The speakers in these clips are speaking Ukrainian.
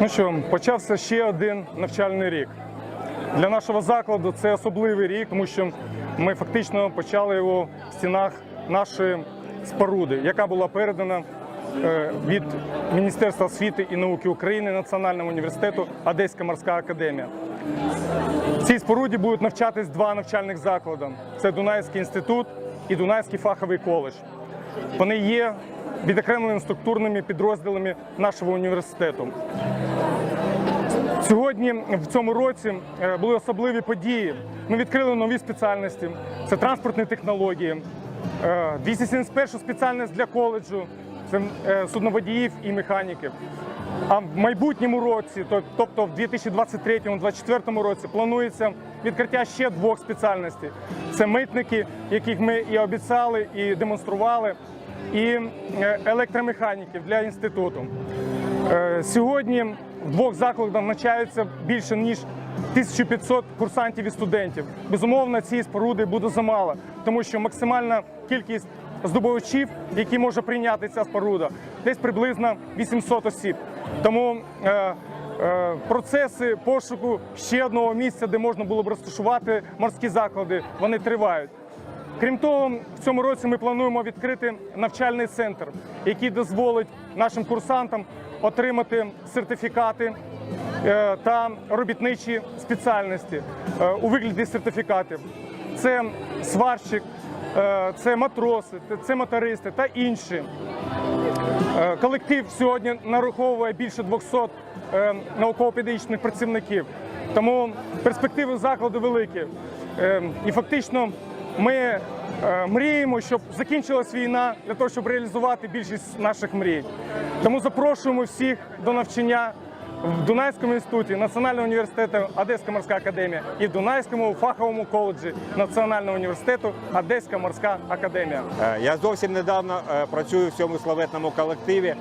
Ну що, почався ще один навчальний рік. Для нашого закладу це особливий рік, тому що ми фактично почали його в стінах нашої споруди, яка була передана е, від Міністерства освіти і науки України Національному університету Одеська морська академія. В цій споруді будуть навчатись два навчальних заклади: це Дунайський інститут і Дунайський фаховий коледж. Вони є відокремленими структурними підрозділами нашого університету. Сьогодні в цьому році е, були особливі події. Ми відкрили нові спеціальності: це транспортні технології, е, 271 спеціальність для коледжу, це е, судноводіїв і механіків. А в майбутньому році, тобто в 2023-2024 році, планується відкриття ще двох спеціальностей: це митники, яких ми і обіцяли, і демонстрували, і е, електромеханіків для інституту. Е, Сьогодні в двох закладах навчаються більше ніж 1500 курсантів і студентів. Безумовно, цієї споруди буде замало, тому що максимальна кількість здобувачів, які може прийняти ця споруда, десь приблизно 800 осіб. Тому е, е, процеси пошуку ще одного місця, де можна було б розташувати морські заклади, вони тривають. Крім того, в цьому році ми плануємо відкрити навчальний центр, який дозволить нашим курсантам отримати сертифікати е, та робітничі спеціальності е, у вигляді сертифікатів. Це сварщик, е, це матроси, це мотористи та інші. Колектив сьогодні нараховує більше 200 е, науково-педагогічних працівників. Тому перспективи закладу великі. І фактично ми е, мріємо, щоб закінчилась війна для того, щоб реалізувати більшість наших мрій. Тому запрошуємо всіх до навчання в Дунайському інституті Національного університету Одеська морська академія і в Дунайському фаховому коледжі Національного університету Одеська морська академія. Е, Я зовсім недавно е, працюю в цьому славетному колективі,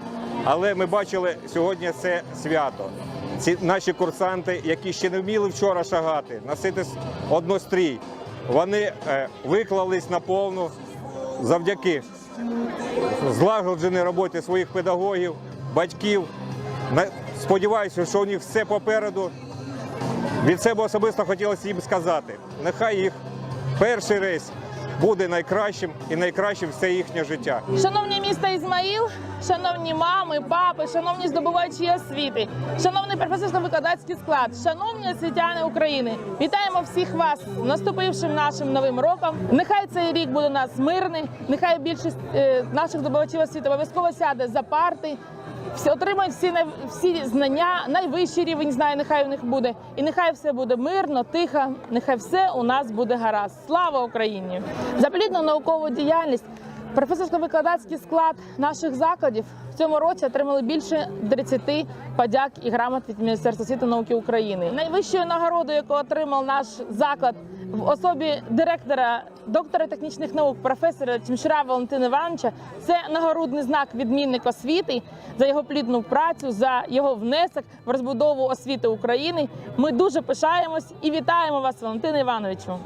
але ми бачили сьогодні це свято. Ці наші курсанти, які ще не вміли вчора шагати, носити однострій, вони е, виклались на повну завдяки злагодженій роботі своїх педагогів, батьків. Сподіваюся, що у них все попереду. Від себе особисто хотілося їм сказати, нехай їх перший рейс буде найкращим і найкращим все їхнє життя. Шановні міста Ізмаїл, шановні мами, папи, шановні здобувачі освіти, шановний професорсько-викладацький склад, шановні освітяни України, вітаємо всіх вас наступившим нашим новим роком. Нехай цей рік буде у нас мирний, нехай більшість е, наших здобувачів освіти обов'язково сяде за парти. Всі отримають всі всі знання, найвищий рівень знань, нехай у них буде, і нехай все буде мирно, тихо, нехай все у нас буде гаразд. Слава Україні! За плідну наукову діяльність професорсько-викладацький склад наших закладів в цьому році отримали більше 30 подяк і грамот від Міністерства освіти і науки України. Найвищою нагородою, яку отримав наш заклад в особі директора, доктора технічних наук, професора Тімшира Валентина Івановича, це нагородний знак відмінник освіти за його плідну працю, за його внесок в розбудову освіти України. Ми дуже пишаємось і вітаємо вас, Валентине Івановичу.